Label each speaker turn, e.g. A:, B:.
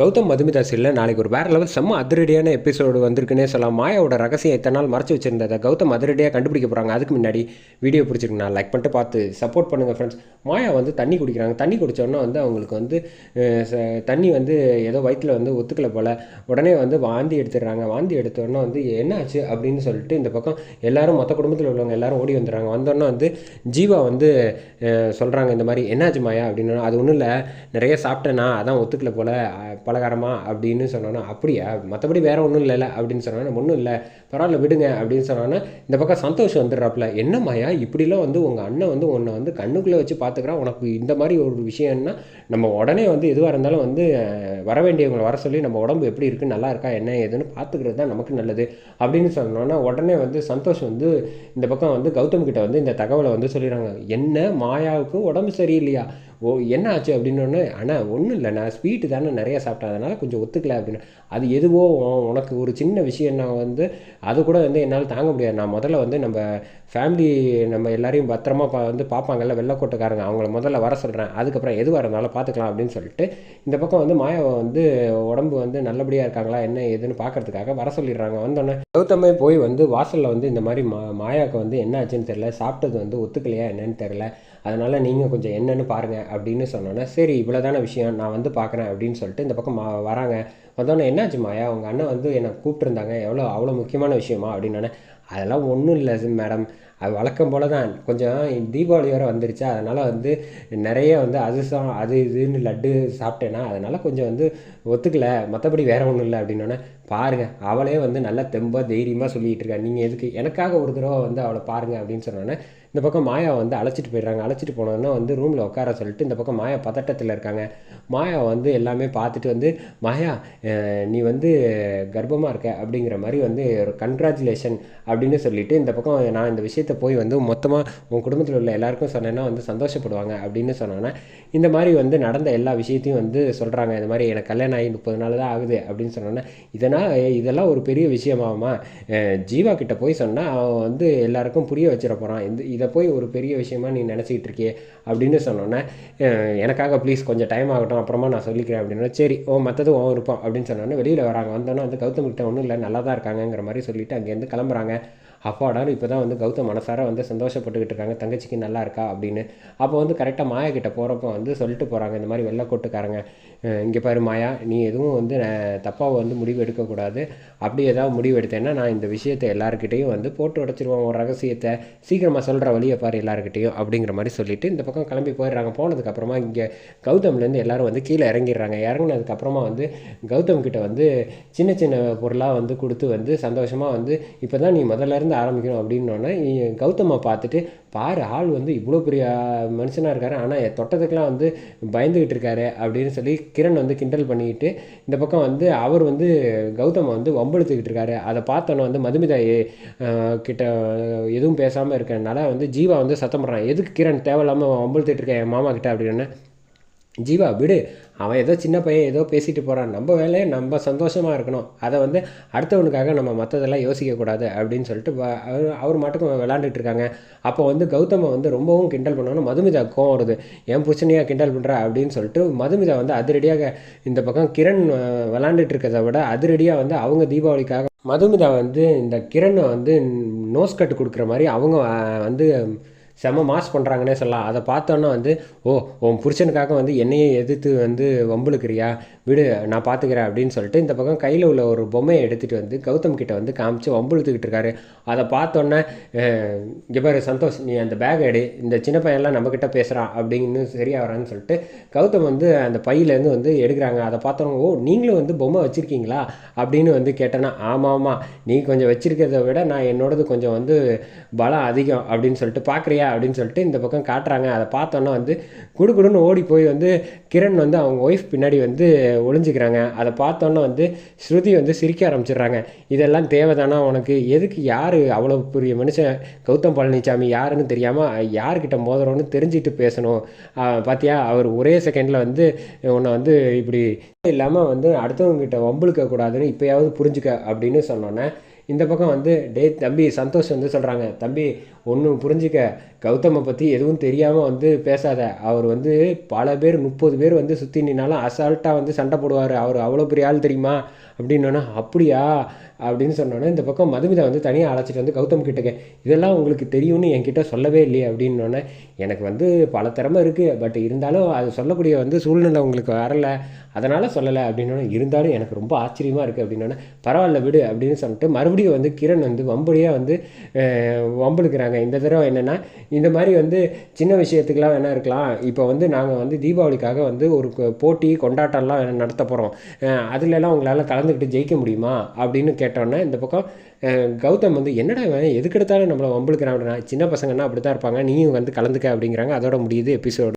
A: கௌதம் மதுமிதா இல்லை நாளைக்கு ஒரு வேறு லெவல் செம்ம அதிரடியான எபிசோடு வந்திருக்குன்னே சொல்லலாம். மாயாவோட ரகசியம் எத்தனை நாள் மறைச்சி வச்சிருந்ததை கௌதம் அதிரடியாக கண்டுபிடிக்க போகிறாங்க அதுக்கு முன்னாடி வீடியோ பிடிச்சிருக்கு. நான் லைக் பண்ணிட்டு பார்த்து சப்போர்ட் பண்ணுங்கள் ஃப்ரெண்ட்ஸ் மாயா வந்து தண்ணி குடிக்கிறாங்க. தண்ணி குடித்தோடனே வந்து அவங்களுக்கு வந்து ச- தண்ணி வந்து ஏதோ வயிற்றில் வந்து ஒத்துக்கலை போல். உடனே வந்து வாந்தி எடுத்துடுறாங்க. வாந்தி எடுத்தோடனே வந்து என்ன ஆச்சு அப்படின்னு சொல்லிட்டு இந்த பக்கம் எல்லாரும் மொத்த குடும்பத்தில் உள்ளவங்க எல்லாரும் ஓடி வந்துடுறாங்க. வந்தோடனே வந்து ஜீவா வந்து சொல்கிறாங்க இந்த மாதிரி என்னாச்சு மாயா? அப்படின்னு. அது ஒன்றும் இல்லை. நிறைய சாப்பிட்டேன்னா அதான் ஒத்துக்கல போல். பலகாரமா அப்படின்னு சொன்னோன்னா அப்படியா? மற்றபடி வேறு ஒன்றும் இல்லைல்ல அப்படின்னு சொன்னோன்னா ஒன்றும் இல்லை. பரவாயில்ல விடுங்க அப்படின்னு சொன்னோன்னா இந்த பக்கம் சந்தோஷம் வந்துடுறாப்புல என்னம்மாயா இப்படிலாம் வந்து உங்கள் அண்ணன் வந்து உன்னை வந்து கண்ணுக்குள்ளே வச்சு பார்த்துக்கிறான் உனக்கு இந்த மாதிரி ஒரு விஷயம்னா நம்ம உடனே வந்து எதுவாக இருந்தாலும் வந்து வர வேண்டியவங்களை வர சொல்லி நம்ம உடம்பு எப்படி இருக்குது நல்லா இருக்கா என்ன ஏதுன்னு பார்த்துக்கிறது தான் நமக்கு நல்லது. அப்படின்னு சொன்னோன்னா உடனே வந்து சந்தோஷ் வந்து இந்த பக்கம் வந்து கௌதம் கிட்ட வந்து இந்த தகவலை வந்து சொல்லிடுறாங்க. என்ன மாயாவுக்கு உடம்பு சரியில்லையா? ஓ என்ன ஆச்சு அப்படின்னு ஆனால் ஒன்றும் இல்லை நான் ஸ்வீட்டு தானே நிறைய சாப்பிட்டேன் அதனால் கொஞ்சம் ஒத்துக்கல அப்படின்னு. அது எதுவோ உனக்கு ஒரு சின்ன விஷயம் நான் வந்து அது கூட வந்து என்னால் தாங்க முடியாது. நான் முதல்ல வந்து நம்ம ஃபேமிலி நம்ம எல்லாரையும் பத்திரமா பா வந்து பார்ப்பாங்கல்ல வெள்ளக்கோட்டைக்காரங்க அவங்கள முதல்ல வர சொல்கிறேன் அதுக்கப்புறம் எதுவாக இருந்தாலும் பார்த்துக்கலாம் அப்படின்னு சொல்லிட்டு இந்த பக்கம் வந்து மாயாவை வந்து உடம்பு வந்து நல்லபடியாக இருக்காங்களா என்ன ஏதுன்னு பார்க்கறதுக்காக வர சொல்லிடுறாங்க. வந்தோடனே கௌதமே போய் வந்து வாசலில் வந்து இந்த மாதிரி மா மாயாவுக்கு வந்து என்ன ஆச்சுன்னு தெரில சாப்பிட்டது வந்து ஒத்துக்கலையா என்னன்னு தெரில அதனால் நீங்கள் கொஞ்சம் என்னென்னு பாருங்கள் அப்படின்னு சொன்னோன்னே சரி இவ்வளோதான விஷயம் நான் வந்து பார்க்குறேன் அப்படின்னு சொல்லிட்டு இந்த பக்கம் மா வராங்க. வந்தோடனே என்னாச்சு மாயா? உங்கள் அண்ணன் வந்து என்னை கூப்பிட்டுருந்தாங்க. எவ்வளோ அவ்வளோ முக்கியமான விஷயமா? அப்படின்னு அதெல்லாம் ஒன்றும் இல்லை மேடம். அது வழக்கம் போல தான் கொஞ்சம் தீபாவளி வேறு வந்துருச்சு. அதனால் வந்து நிறைய வந்து அதிர்சம் அது இதுன்னு லட்டு சாப்பிட்டேன்னா அதனால் கொஞ்சம் வந்து ஒத்துக்கலை. மற்றபடி வேறு ஒன்றும் இல்லை அப்படின்னோடனே பாருங்கள் அவளே வந்து நல்லா தெம்பாக தைரியமாக சொல்லிகிட்டு இருக்கா. நீங்கள் எதுக்கு எனக்காக ஒரு தடவை வந்து அவளை பாருங்கள் அப்படின்னு சொன்னோன்னே இந்த பக்கம் மாயா வந்து அழைச்சிட்டு போயிடுறாங்க. அழைச்சிட்டு போனோன்னா வந்து ரூமில் உட்கார சொல்லிட்டு இந்த பக்கம் மாயா பதட்டத்தில் இருக்காங்க. மாயா வந்து எல்லாமே பார்த்துட்டு வந்து மாயா நீ வந்து கர்ப்பமாக இருக்க அப்படிங்கிற மாதிரி வந்து ஒரு கங்க்ராச்சுலேஷன் அப்படின்னு சொல்லிட்டு இந்த பக்கம் நான் இந்த விஷயத்தை போய் வந்து மொத்தமாக உன் குடும்பத்தில் உள்ள எல்லாருக்கும் சொன்னேன்னா வந்து சந்தோஷப்படுவாங்க அப்படின்னு சொன்னோன்னா இந்த மாதிரி வந்து நடந்த எல்லா விஷயத்தையும் வந்து சொல்கிறாங்க இந்த மாதிரி எனக்கு கல்யாணம் ஆகி முப்பது நாள் தான் ஆகுது அப்படின்னு சொன்னோன்னே இதனால் இதெல்லாம் ஒரு பெரிய விஷயமாகுமா ஜீவா கிட்ட போய் சொன்னால் அவன் வந்து எல்லாருக்கும் புரிய வச்சிட போகிறான் இந்த இதை போய் ஒரு பெரிய விஷயமா நீ நினச்சிக்கிட்டு இருக்கியே அப்படின்னு சொன்னோன்னே எனக்காக ப்ளீஸ் கொஞ்சம் டைம் ஆகட்டும் அப்புறமா நான் சொல்லிக்கிறேன் அப்படின்னா. சரி ஓ மற்றது ஓ இருப்போம் அப்படின்னு சொன்னோன்னே வெளியில் வராங்க. வந்தோன்னே வந்து கௌதம் கிட்ட ஒன்றும் இல்லை நல்லா தான் இருக்காங்கங்கிற மாதிரி சொல்லிட்டு அங்கேருந்து கிளம்புறாங்க. அப்பாடான்னு இப்போ தான் வந்து கௌதம் மனசார வந்து சந்தோஷப்பட்டுக்கிட்டு இருக்காங்க. தங்கச்சிக்கு நல்லா இருக்கா? அப்படின்னு. அப்போ வந்து கரெக்டாக மாயா கிட்ட போகிறப்ப வந்து சொல்லிட்டு போகிறாங்க இந்த மாதிரி வெள்ளைக்கோட்டுக்காரங்க இங்கே பாரு மாயா நீ எதுவும் வந்து தப்பாக வந்து முடிவு எடுக்கக்கூடாது. அப்படி ஏதாவது முடிவு எடுத்தேன்னா நான் இந்த விஷயத்தை எல்லாருக்கிட்டேயும் வந்து போட்டு உடச்சிருவோம் ஒரு ரகசியத்தை சீக்கிரமாக சொல்கிற வழியை பாரு எல்லாருக்கிட்டேயும் அப்படிங்கிற மாதிரி சொல்லிவிட்டு இந்த பக்கம் கிளம்பி போயிடுறாங்க. போனதுக்கப்புறமா இங்கே கௌதம்லேருந்து எல்லாரும் வந்து கீழே இறங்கிடுறாங்க. இறங்குனதுக்கப்புறமா வந்து கௌதம் கிட்ட வந்து சின்ன சின்ன பொருளாக வந்து கொடுத்து வந்து சந்தோஷமாக வந்து இப்போ தான் நீ முதல்ல இருந்து ஆரம்பிக்கணும் அப்படின்னோடனே கௌதமை பார்த்துட்டு பாரு ஆள் வந்து இவ்வளோ பெரிய மனுஷனாக இருக்காரு. ஆனால் தொட்டதுக்கெலாம் வந்து பயந்துக்கிட்டு இருக்காரு அப்படின்னு சொல்லி கிரண் வந்து கிண்டல் பண்ணிக்கிட்டு இந்த பக்கம் வந்து அவர் வந்து கௌதமை வந்து வம்பெழுத்துக்கிட்டு இருக்காரு. அதை பார்த்தோன்னே வந்து மதுமிதா கிட்ட எதுவும் பேசாமல் இருக்கிறனால வந்து ஜீவா வந்து சத்தம் பண்ணுறான் எதுக்கு கிரண் தேவையில்லாமல் வம்பழுத்துட்டு இருக்கேன் என் மாமா கிட்ட? அப்படின்னு ஜீவா விடு. அவன் ஏதோ சின்ன பையன் ஏதோ பேசிட்டு போகிறான் நம்ம வேலையை நம்ம சந்தோஷமாக இருக்கணும். அதை வந்து அடுத்தவனுக்காக நம்ம மற்றதெல்லாம் யோசிக்கக்கூடாது அப்படின்னு சொல்லிட்டு அவர் அவர் மாட்டுக்கும் விளாண்டுட்டு இருக்காங்க. அப்போ வந்து கௌதமை வந்து ரொம்பவும் கிண்டல் பண்ணணும் மதுமிதா கோவம் வருது. என் புருஷனையாக கிண்டல் பண்ணுறா அப்படின்னு சொல்லிட்டு மதுமிதா வந்து அதிரடியாக இந்த பக்கம் கிரண் விளாண்டுட்டு இருக்கிறத விட அதிரடியாக வந்து அவங்க தீபாவளிக்காக மதுமிதா வந்து இந்த கிரணை வந்து நோஸ் கட்டு கொடுக்குற மாதிரி அவங்க வந்து செம மாஸ் பண்ணுறாங்கன்னே சொல்லலாம். அதை பார்த்தோன்னா வந்து ஓ உன் புருஷனுக்காக வந்து என்னையே எதிர்த்து வந்து வம்புழுக்கிறியா? விடு நான் பார்த்துக்கிறேன் அப்படின்னு சொல்லிட்டு இந்த பக்கம் கையில் உள்ள ஒரு பொம்மையை எடுத்துகிட்டு வந்து கௌதம் கிட்ட வந்து காமிச்சு வம்புழுத்துக்கிட்டு இருக்காரு. அதை பார்த்தோன்னே இங்கே பாரு சந்தோஷ் நீ அந்த பேக் எடு. இந்த சின்ன பையன்லாம் நம்மக்கிட்ட பேசுகிறான் அப்படின்னு சரியாக வரான்னு சொல்லிட்டு கௌதம் வந்து அந்த பையிலேருந்து வந்து எடுக்கிறாங்க. அதை பார்த்தவங்க ஓ நீங்களும் வந்து பொம்மை வச்சுருக்கீங்களா? அப்படின்னு வந்து கேட்டேன்னா ஆமாம் ஆமாம் நீ கொஞ்சம் வச்சுருக்கிறத விட நான் என்னோடது கொஞ்சம் வந்து பலம் அதிகம் அப்படின்னு சொல்லிட்டு பார்க்குறியா அப்படின்னு சொல்லிட்டு இந்த பக்கம் காட்டுறாங்க. அதை பார்த்தோன்னா வந்து குடுகுடுன்னு ஓடி போய் வந்து கிரண் வந்து அவங்க ஒய்ஃப் பின்னாடி வந்து ஒளிஞ்சுக்கிறாங்க. அதை பார்த்தோன்னே வந்து ஸ்ருதி வந்து சிரிக்க ஆரம்பிச்சிடுறாங்க. இதெல்லாம் தேவைதானா உனக்கு? எதுக்கு? யார் அவ்வளோ பெரிய மனுஷன்? கௌதம் பழனிசாமி யாருன்னு தெரியாமல் யார்கிட்ட மோதுறோன்னு தெரிஞ்சுட்டு பேசணும். பார்த்தியா அவர் ஒரே செகண்டில் வந்து உன்னை வந்து இப்படி இல்லாமல் வந்து அடுத்தவங்ககிட்ட வம்புழுக்க கூடாதுன்னு இப்போயாவது புரிஞ்சுக்க அப்படின்னு சொன்னோன்னே இந்த பக்கம் வந்து டே தம்பி சந்தோஷ் வந்து சொல்கிறாங்க தம்பி ஒன்று புரிஞ்சுக்க. கௌதமை பற்றி எதுவும் தெரியாமல் வந்து பேசாத. அவர் வந்து பல பேர் முப்பது பேர் வந்து சுற்றி நின்னாலும் அசால்ட்டாக வந்து சண்டை போடுவார். அவர் அவ்வளோ பெரிய ஆள் தெரியுமா? அப்படின்னோன்னா அப்படியா? அப்படின்னு சொன்னோன்னே இந்த பக்கம் மதுமிதா வந்து தனியாக அழைச்சிட்டு வந்து கௌதம் கிட்டக்க இதெல்லாம் உங்களுக்கு தெரியும்னு என்கிட்ட சொல்லவே இல்லையே. அப்படின்னோடனே எனக்கு வந்து பல திறமை இருக்குது பட் இருந்தாலும் அது சொல்லக்கூடிய வந்து சூழ்நிலை உங்களுக்கு வரல. அதனால் சொல்லலை. அப்படின்னோடனே இருந்தாலும் எனக்கு ரொம்ப ஆச்சரியமாக இருக்குது அப்படின்னோடனே பரவாயில்ல விடு. அப்படின்னு சொல்லிட்டு மறுபடியும் வந்து கிரண் வந்து வம்படியாக வந்து அஹ், பண்ணுறாங்க இந்த தடவை என்னென்னா இந்த மாதிரி வந்து சின்ன விஷயத்துக்கெலாம் வேணா இருக்கலாம். இப்போ வந்து நாங்கள் வந்து தீபாவளிக்காக வந்து ஒரு போட்டி கொண்டாட்டம்லாம் நடத்த போகிறோம் அதுலலாம் உங்களால் கலந்துக்கிட்டு ஜெயிக்க முடியுமா? அப்படின்னு கேட்டோன்னே இந்த பக்கம் கௌதம் வந்து என்னடா இவன்? எதுக்கெடுத்தாலும் நம்மளை வம்புழுக்கிறான் அப்படின்னா சின்ன பசங்கன்னா அப்படி தான் இருப்பாங்க. நீயும் வந்து கலந்துக்க அப்படிங்கிறாங்க. அதோட முடியுது எபிசோடு.